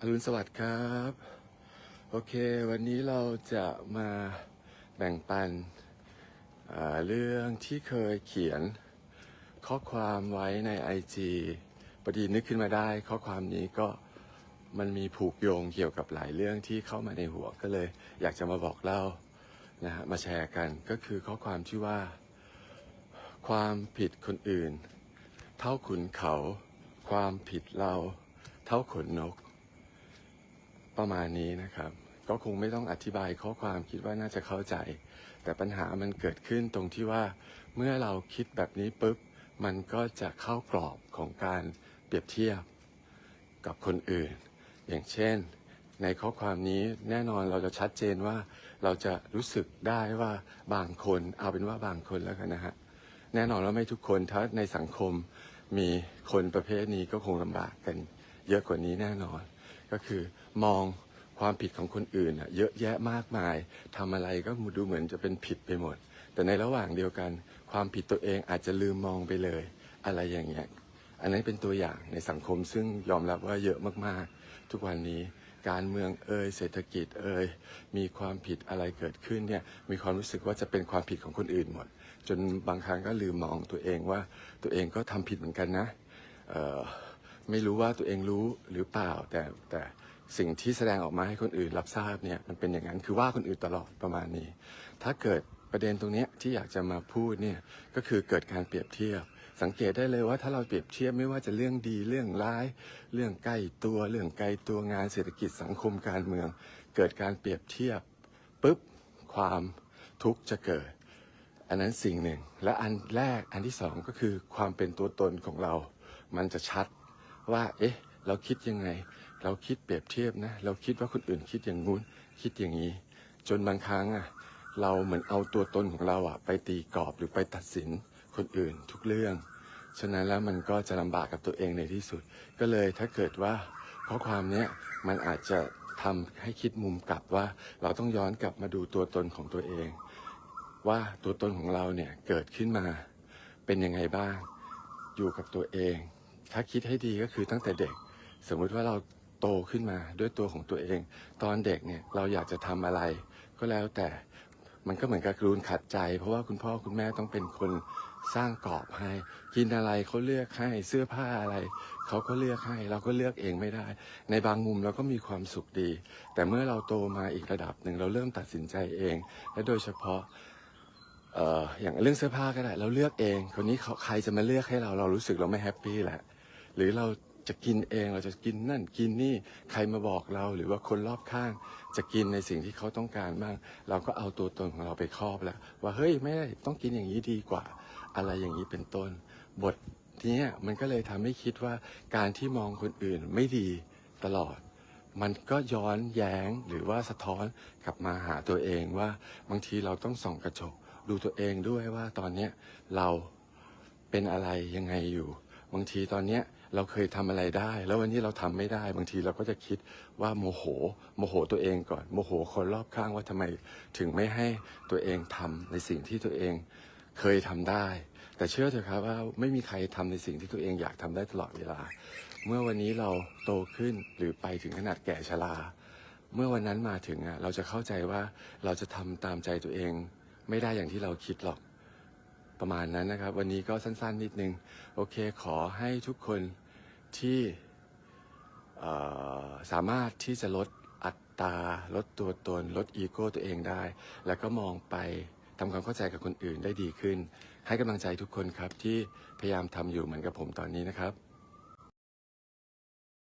อรุณสวัสดิ์ครับ โอเค วันนี้เราจะมาแบ่งปันเรื่องที่เคยเขียนข้อความไว้ใน IG พอดีนึกขึ้นมาได้ข้อความนี้ก็มันมีผูกโยงเกี่ยวกับหลายเรื่องที่เข้ามาในหัวก็เลย อยากจะมาบอกเล่านะฮะมาแชร์กันก็คือข้อความที่ว่า ความผิดคนอื่น เท่าขุนเขา ความผิดเรา เท่าขนนก ประมาณนี้นะครับ ก็คงไม่ต้องอธิบายข้อความคิดว่าน่าจะเข้าใจ แต่ปัญหามันเกิดขึ้นตรงที่ว่า เมื่อเราคิดแบบนี้ปุ๊บ มันก็จะเข้ากรอบของการเปรียบเทียบกับคนอื่น อย่างเช่น ในข้อความนี้แน่นอนเราจะชัดเจนว่าเราจะรู้สึกได้ว่าบางคนเอาเป็นว่าบางคนแล้วกันนะฮะแน่นอนว่าไม่ทุกคนถ้าในสังคมมีคนประเภทนี้ก็คงลำบากกันเยอะกว่านี้แน่นอน ก็คือมองความผิดของคนอื่นอะเยอะแยะมากมายทำอะไรก็ดูเหมือนจะเป็นผิดไปหมด แต่ในระหว่างเดียวกัน ความผิดตัวเองอาจจะลืมมองไปเลย อะไรอย่างเงี้ยอันนั้นเป็นตัวอย่างในสังคมซึ่งยอมรับว่าเยอะมากๆ ทุกวันนี้การเมืองเอ่ยเศรษฐกิจเอ่ยมีความผิดอะไรเกิดขึ้นเนี่ยมีความรู้สึกว่าจะเป็นความผิดของคนอื่นหมด จนบางครั้งก็ลืมมองตัวเองว่าตัวเองก็ทำผิดเหมือนกันนะเออ ไม่รู้ว่าตัวเองรู้หรือเปล่า แต่แต่สิ่งที่แสดงออกมาให้คนอื่นรับทราบเนี่ยมันเป็นอย่างนั้นคือว่าคนอื่นตลอดประมาณนี้ ถ้าเกิดประเด็นตรงนี้ที่อยากจะมาพูดเนี่ยก็คือเกิดการเปรียบเทียบ สังเกตได้เลยว่าถ้าเราเปรียบเทียบไม่ว่าจะเรื่องดีเรื่องร้าย เรื่องใกล้ตัวเรื่องไกลตัวงานเศรษฐกิจสังคมการเมือง เกิดการเปรียบเทียบปุ๊บความทุกข์จะเกิด อันนั้นสิ่งหนึ่ง และอันแรกอันที่สองก็คือความเป็นตัวตนของเรา มันจะชัด ว่า เอ๊ะ เราคิดยังไง เราคิดเปรียบเทียบนะ เราคิดว่าคนอื่นคิดอย่างงู้น คิดอย่างนี้ จนบางครั้งอะ เราเหมือนเอาตัวตนของเราอะ ไปตีกรอบหรือไปตัดสินคนอื่นทุกเรื่อง ฉะนั้นแล้วมันก็จะลำบากกับตัวเองในที่สุด ก็เลยถ้าเกิดว่าข้อความเนี้ยมันอาจจะทำให้คิดมุมกลับว่าเราต้องย้อนกลับมาดูตัวตนของตัวเอง ว่าตัวตนของเราเนี่ยเกิดขึ้นมาเป็นยังไงบ้าง อยู่กับตัวเอง ถ้าคิดให้ดีก็คือตั้งแต่เด็ก สมมุติว่าเราโตขึ้นมาด้วยตัวของตัวเอง ตอนเด็กเนี่ยเราอยากจะทำอะไร ก็แล้วแต่มันก็เหมือนกับกรูนขัดใจ เพราะว่าคุณพ่อคุณแม่ต้องเป็นคนสร้างกรอบให้ กินอะไรเขาเลือกให้เสื้อผ้าอะไรเขาก็เลือกให้ เราก็เลือกเองไม่ได้ ในบางมุมเราก็มีความสุขดี แต่เมื่อเราโตมาอีกระดับหนึ่งเราเริ่มตัดสินใจเอง และโดยเฉพาะเอ่ออย่างเรื่องเสื้อผ้าก็ได้ เราเลือกเอง คนนี้เขาใครจะมาเลือกให้เราเรารู้สึกเราไม่แฮปปี้แหละ หรือเราจะกินเองเราจะกินนั่นกินนี่ใครมาบอกเราหรือว่าคนรอบข้าง จะกินในสิ่งที่เขาต้องการบ้างเราก็เอาตัวตนของเราไปครอบแล้ว ว่าเฮ้ยไม่ได้ต้องกินอย่างนี้ดีกว่า อะไรอย่างนี้เป็นต้น บทนี้มันก็เลยทำให้คิดว่าการที่มองคนอื่นไม่ดีตลอด มันก็ย้อนแย้งหรือว่าสะท้อนกลับมาหาตัวเองว่าบางทีเราต้องส่องกระจกดูตัวเองด้วยว่าตอนเนี้ยเราเป็นอะไรยังไงอยู่ บางทีตอนเนี้ยเราเคยทำอะไรได้ แล้ววันนี้เราทำไม่ได้ บางทีเราก็จะคิดว่าโมโห โมโหตัวเองก่อน โมโหคนรอบข้างว่าทำไมถึงไม่ให้ตัวเองทำในสิ่งที่ตัวเองเคยทำได้ แต่เชื่อเถอะครับว่าไม่มีใครทำในสิ่งที่ตัวเองอยากทำได้ตลอดเวลา เมื่อวันนี้เราโตขึ้นหรือไปถึงขนาดแก่ชราเมื่อวันนั้นมาถึงอะเราจะเข้าใจว่าเราจะทำตามใจตัวเอง ไม่ได้อย่างที่เราคิดหรอก ประมาณนั้นนะครับ วันนี้ก็สั้นๆนิดนึง โอเคขอให้ทุกคนที่สามารถที่จะลดอัตราลดตัวตน ลดอีโก้ตัวเองได้ แล้วก็มองไปทำความเข้าใจกับคนอื่นได้ดีขึ้น ให้กำลังใจทุกคนครับที่พยายามทำอยู่เหมือนกับผมตอนนี้นะครับ